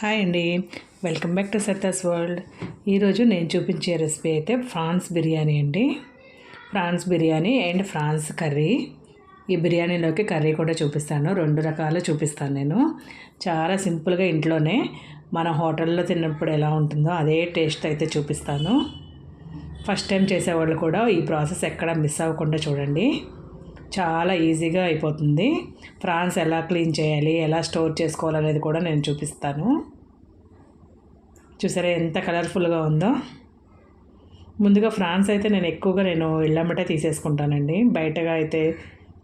Hi అండి. Welcome back to Satta's world. ఈరోజు నేను చూపించే రెసిపీ అయితే ఫ్రాన్స్ బిర్యానీ అండి. Prawns biryani and prawns curry. ఈ బిర్యానీలోకి కర్రీ కూడా చూపిస్తాను. రెండు రకాలు చూపిస్తాను నేను. చాలా సింపుల్గా ఇంట్లోనే మన హోటల్లో తిన్నప్పుడు ఎలా ఉంటుందో అదే టేస్ట్ అయితే చూపిస్తాను. ఫస్ట్ టైం చేసేవాళ్ళు కూడా ఈ ప్రాసెస్ ఎక్కడ మిస్ అవ్వకుండా చూడండి. చాలా ఈజీగా అయిపోతుంది. ఫ్రాన్స్ ఎలా క్లీన్ చేయాలి ఎలా స్టోర్ చేసుకోవాలనేది కూడా నేను చూపిస్తాను. చూసారా ఎంత కలర్ఫుల్గా ఉందో? ముందుగా ఫ్రాన్స్ అయితే నేను ఎక్కువగా నేను ఇళ్ళమ్మటే తీసేసుకుంటానండి. బయటగా అయితే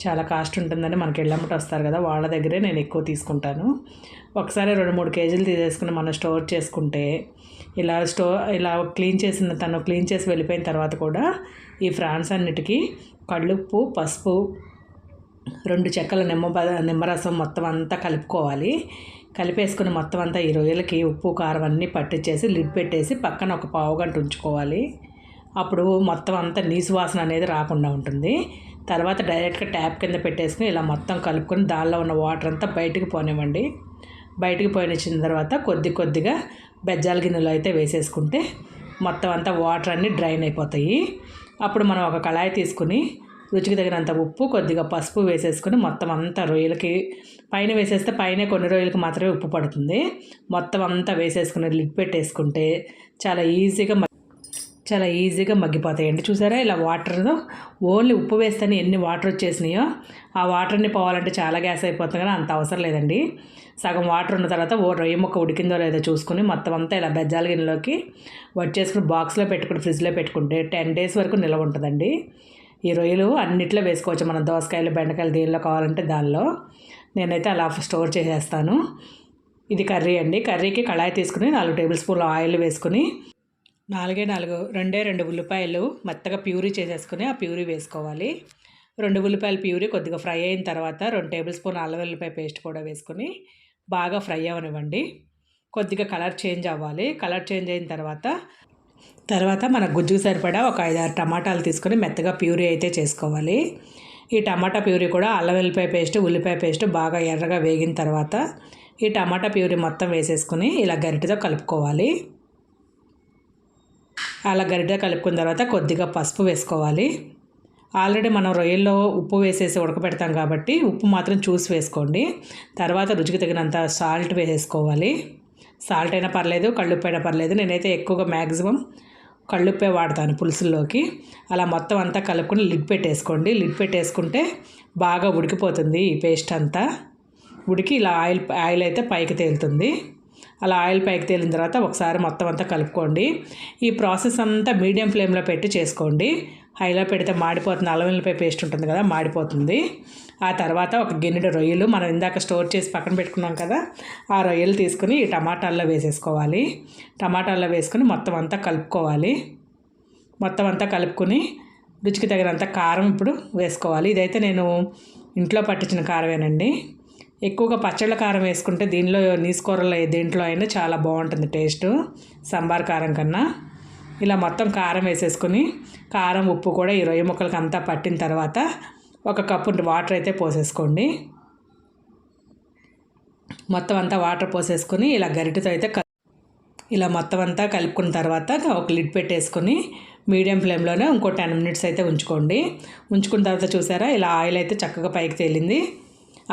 చాలా కాస్ట్ ఉంటుందని మనకి ఇళ్ళమ్మట వస్తారు కదా వాళ్ళ దగ్గరే నేను ఎక్కువ తీసుకుంటాను. ఒకసారి రెండు మూడు కేజీలు తీసేసుకుని మనం స్టోర్ చేసుకుంటే ఇలా స్టో ఇలా క్లీన్ చేసిన తను క్లీన్ చేసి వెళ్ళిపోయిన తర్వాత కూడా ఈ ఫ్రాన్స్ అన్నిటికీ కళ్ళుప్పు పసుపు రెండు చెక్కల నిమ్మ నిమ్మరసం మొత్తం అంతా కలుపుకోవాలి. కలిపేసుకుని మొత్తం అంతా ఈ రొయ్యలకి ఉప్పు కారం అన్నీ పట్టించేసి లిడ్ పెట్టేసి పక్కన ఒక పావు గంట ఉంచుకోవాలి. అప్పుడు మొత్తం అంతా నీసు వాసన అనేది రాకుండా ఉంటుంది. తర్వాత డైరెక్ట్గా ట్యాప్ కింద పెట్టేసుకుని ఇలా మొత్తం కలుపుకొని దానిలో ఉన్న వాటర్ అంతా బయటకు పోనివ్వండి. బయటికి పోయినిచ్చిన తర్వాత కొద్ది కొద్దిగా బెజ్జాల గిన్నెలో అయితే వేసేసుకుంటే మొత్తం అంతా వాటర్ అన్నీ డ్రైన్ అయిపోతాయి. అప్పుడు మనం ఒక కళాయి తీసుకుని రుచికి తగినంత ఉప్పు కొద్దిగా పసుపు వేసేసుకుని మొత్తం అంతా రొయ్యలకి పైన వేసేస్తే పైన కొన్ని రొయ్యలకి మాత్రమే ఉప్పు పడుతుంది. మొత్తం అంతా వేసేసుకుని లిడ్ పెట్టేసుకుంటే చాలా ఈజీగా చాలా ఈజీగా మగ్గిపోతాయండి చూసారా ఇలా వాటర్ ఓన్లీ ఉప్పు వేస్తేనే ఎన్ని వాటర్ వచ్చేసినాయో ఆ వాటర్ని పోవాలంటే చాలా గ్యాస్ అయిపోతుంది కానీ అంత అవసరం లేదండి. సగం వాటర్ ఉన్న తర్వాత ఓ రొయ్య ముక్క ఉడికిందో లేదో చూసుకుని మొత్తం అంతా ఇలా బెజ్జాల గిన్నెలోకి వచ్చేసుకుని బాక్స్లో పెట్టుకుని ఫ్రిడ్జ్లో పెట్టుకుంటే టెన్ డేస్ వరకు నిల్వ ఉంటుందండి. ఈ రొయ్యలు అన్నిట్లో వేసుకోవచ్చు. మనం దోసకాయలు బెండకాయలు దేనిలో కావాలంటే దానిలో. నేనైతే అలా స్టోర్ చేసేస్తాను. ఇది కర్రీ అండి. కర్రీకి కళాయి తీసుకుని నాలుగు టేబుల్ స్పూన్ల ఆయిల్ వేసుకుని నాలుగే నాలుగు రెండే రెండు ఉల్లిపాయలు మెత్తగా ప్యూరీ చేసేసుకుని ఆ ప్యూరీ వేసుకోవాలి. రెండు ఉల్లిపాయల ప్యూరీ కొద్దిగా ఫ్రై అయిన తర్వాత రెండు టేబుల్ స్పూన్ అల్లం వెల్లిపాయ పేస్ట్ కూడా వేసుకొని బాగా ఫ్రై అవ్వనివ్వండి కొద్దిగా కలర్ చేంజ్ అవ్వాలి. కలర్ చేంజ్ అయిన తర్వాత తర్వాత మన గుజ్జుకు సరిపడా ఒక ఐదారు టమాటాలు తీసుకొని మెత్తగా ప్యూరీ అయితే చేసుకోవాలి. ఈ టమాటా ప్యూరీ కూడా అల్లం వెల్లిపాయ పేస్ట్ ఉల్లిపాయ పేస్ట్ బాగా ఎర్రగా వేగిన తర్వాత ఈ టమాటా ప్యూరీ మొత్తం వేసేసుకుని ఇలా గరిటతో కలుపుకోవాలి. అలా గరిట కలుపుకున్న తర్వాత కొద్దిగా పసుపు వేసుకోవాలి. ఆల్రెడీ మనం రొయ్యల్లో ఉప్పు వేసేసి ఉడకబెడతాం కాబట్టి ఉప్పు మాత్రం చూసి వేసుకోండి. తర్వాత రుచికి తగినంత సాల్ట్ వేసేసుకోవాలి. సాల్ట్ అయినా పర్లేదు కళ్ళుప్పు అయినా పర్లేదు. నేనైతే ఎక్కువగా మ్యాక్సిమం కళ్ళుప్పే వాడతాను పులుసుల్లోకి. అలా మొత్తం అంతా కలుపుకొని లిడ్ పెట్టేసుకోండి. లిడ్ పెట్టేసుకుంటే బాగా ఉడికిపోతుంది ఈ పేస్ట్ అంతా. ఉడికి ఇలా ఆయిల్ ఆయిల్ అయితే పైకి తేలుతుంది. అలా ఆయిల్ పైకి తేలిన తర్వాత ఒకసారి మొత్తం అంతా కలుపుకోండి. ఈ ప్రాసెస్ అంతా మీడియం ఫ్లేమ్లో పెట్టి చేసుకోండి. హైలో పెడితే మాడిపోతుంది. అల్లం వెల్లిపాయ పేస్ట్ ఉంటుంది కదా మాడిపోతుంది. ఆ తర్వాత ఒక గిన్నెడు రొయ్యలు మనం ఇందాక స్టోర్ చేసి పక్కన పెట్టుకున్నాం కదా ఆ రొయ్యలు తీసుకుని ఈ టమాటాల్లో వేసేసుకోవాలి. టమాటాల్లో వేసుకుని మొత్తం అంతా కలుపుకోవాలి. మొత్తం అంతా కలుపుకొని రుచికి తగినంత కారం ఇప్పుడు వేసుకోవాలి. ఇదైతే నేను ఇంట్లో పట్టించిన కారమేనండి. ఎక్కువగా పచ్చళ్ళ కారం వేసుకుంటే దీనిలో నీసుకూరలో దేంట్లో అయినా చాలా బాగుంటుంది టేస్ట్. సాంబార్ కారం కన్నా. ఇలా మొత్తం కారం వేసేసుకొని కారం ఉప్పు కూడా ఈ రొయ్య ముక్కలకి అంతా పట్టిన తర్వాత ఒక కప్పు వాటర్ అయితే పోసేసుకోండి. మొత్తం అంతా వాటర్ పోసేసుకొని ఇలా గరిటెతో అయితే ఇలా మొత్తం అంతా కలుపుకున్న తర్వాత ఒక లిడ్ పెట్టేసుకొని మీడియం ఫ్లేమ్లోనే ఇంకో టెన్ మినిట్స్ అయితే ఉంచుకోండి. ఉంచుకున్న తర్వాత చూసారా ఇలా ఆయిల్ అయితే చక్కగా పైకి తేలింది.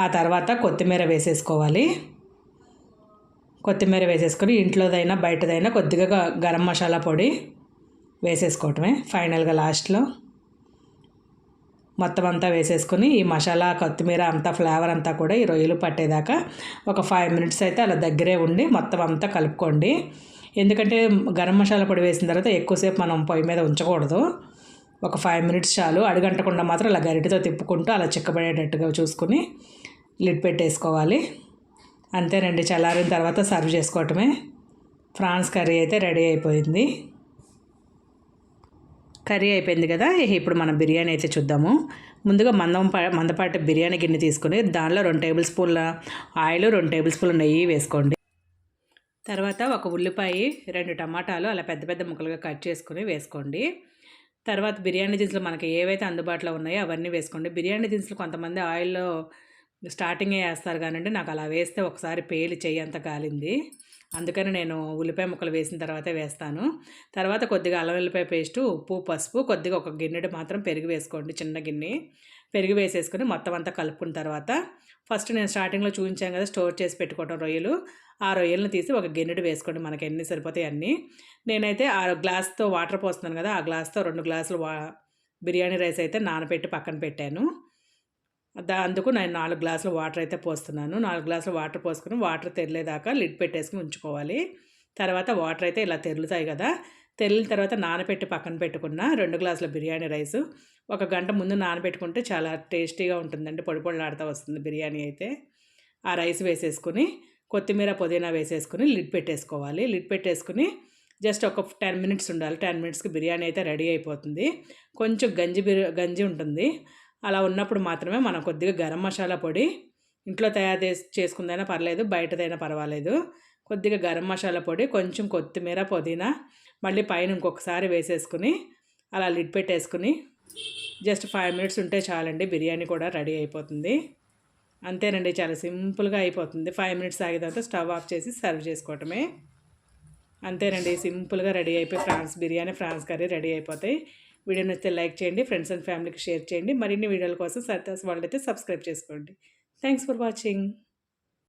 ఆ తర్వాత కొత్తిమీర వేసేసుకోవాలి. కొత్తిమీర వేసేసుకొని ఇంట్లోదైనా బయటదైనా కొద్దిగా గరం మసాలా పొడి వేసేసుకోవటమే ఫైనల్గా లాస్ట్లో. మొత్తం అంతా వేసేసుకొని ఈ మసాలా కొత్తిమీర అంతా ఫ్లేవర్ అంతా కూడా ఈ రొయ్యలు పట్టేదాకా ఒక ఫైవ్ మినిట్స్ అయితే అలా దగ్గరే ఉండి మొత్తం అంతా కలుపుకోండి. ఎందుకంటే గరం మసాలా పొడి వేసిన తర్వాత ఎక్కువసేపు మనం పొయ్యి మీద ఉంచకూడదు. ఒక ఫైవ్ మినిట్స్ చాలు. అడుగంటకుండా మాత్రం అలా గరిటతో తిప్పుకుంటూ అలా చిక్కబడేటట్టుగా చూసుకుని లిడ్ పెట్టేసుకోవాలి. అంతేనండి చల్లారిన తర్వాత సర్వ్ చేసుకోవటమే. ఫ్రాన్స్ కర్రీ అయితే రెడీ అయిపోయింది. కర్రీ అయిపోయింది కదా ఇప్పుడు మనం బిర్యానీ అయితే చూద్దాము. ముందుగా మందం మందపాటి బిర్యానీ గిన్నె తీసుకుని దానిలో రెండు టేబుల్ స్పూన్ల ఆయిల్ రెండు టేబుల్ స్పూన్ల నెయ్యి వేసుకోండి. తర్వాత ఒక ఉల్లిపాయ రెండు టమాటాలు అలా పెద్ద పెద్ద ముక్కలుగా కట్ చేసుకుని వేసుకోండి. తర్వాత బిర్యానీ దినుసులు మనకి ఏవైతే అందుబాటులో ఉన్నాయో అవన్నీ వేసుకోండి. బిర్యానీ దినుసులు కొంతమంది ఆయిల్లో స్టార్టింగే వేస్తారు కానండి. నాకు అలా వేస్తే ఒకసారి పేలి చెయ్యి అంత కాలింది. అందుకని నేను ఉల్లిపాయ ముక్కలు వేసిన తర్వాతే వేస్తాను. తర్వాత కొద్దిగా అల్లం ఉల్లిపాయ పేస్టు ఉప్పు పసుపు కొద్దిగా ఒక గిన్నెడు మాత్రం పెరుగు వేసుకోండి చిన్న గిన్నె. పెరుగు వేసేసుకొని మొత్తం అంతా కలుపుకున్న తర్వాత ఫస్ట్ నేను స్టార్టింగ్లో చూపించాను కదా స్టోర్ చేసి పెట్టుకోవటం రొయ్యలు. ఆ రొయ్యలను తీసి ఒక గిన్నెడు వేసుకోండి మనకి ఎన్ని సరిపోతాయి అన్నీ. నేనైతే ఆ గ్లాస్తో వాటర్ పోస్తున్నాను కదా ఆ గ్లాస్తో రెండు గ్లాసులు వా బిర్యానీ రైస్ అయితే నానబెట్టి పక్కన పెట్టాను. దా అందుకు నేను నాలుగు గ్లాసులు వాటర్ అయితే పోస్తున్నాను. నాలుగు గ్లాసులు వాటర్ పోసుకుని వాటర్ తెరలేదాకా లిడ్ పెట్టేసుకుని ఉంచుకోవాలి. తర్వాత వాటర్ అయితే ఇలా తెరులుతాయి కదా. తెరిలిన తర్వాత నానబెట్టి పక్కన పెట్టుకున్న రెండు గ్లాసుల బిర్యానీ రైస్. ఒక గంట ముందు నానబెట్టుకుంటే చాలా టేస్టీగా ఉంటుందండి. పొడి పొడిలాడుతూ వస్తుంది బిర్యానీ అయితే. ఆ రైస్ వేసేసుకుని కొత్తిమీర పుదీనా వేసేసుకుని లిడ్ పెట్టేసుకోవాలి. లిడ్ పెట్టేసుకుని జస్ట్ ఒక టెన్ మినిట్స్ ఉండాలి. టెన్ మినిట్స్కి బిర్యానీ అయితే రెడీ అయిపోతుంది. కొంచెం గంజి బిర్యా గంజి ఉంటుంది. అలా ఉన్నప్పుడు మాత్రమే మనం కొద్దిగా గరం మసాలా పొడి ఇంట్లో తయారు చేసి చేసుకుందైనా పర్లేదు బయటదైనా పర్వాలేదు. కొద్దిగా గరం మసాలా పొడి కొంచెం కొత్తిమీర పుదీనా మళ్ళీ పైన ఇంకొకసారి వేసేసుకుని అలా లిడ్ పెట్టేసుకుని జస్ట్ ఫైవ్ మినిట్స్ ఉంటే చాలండి బిర్యానీ కూడా రెడీ అయిపోతుంది. అంతేనండి చాలా సింపుల్గా అయిపోతుంది. ఫైవ్ మినిట్స్ ఆగిన తర్వాత స్టవ్ ఆఫ్ చేసి సర్వ్ చేసుకోవటమే. అంతేనండి సింపుల్గా రెడీ అయిపోయి prawns biryani prawns curry ready అయిపోతాయి. వీడియో నచ్చితే లైక్ చేయండి ఫ్రెండ్స్ అండ్ ఫ్యామిలీకి షేర్ చేయండి. మరిన్ని వీడియోల కోసం సర్తాస్ వాళ్ళైతే అయితే సబ్స్క్రైబ్ చేసుకోండి. Thanks for watching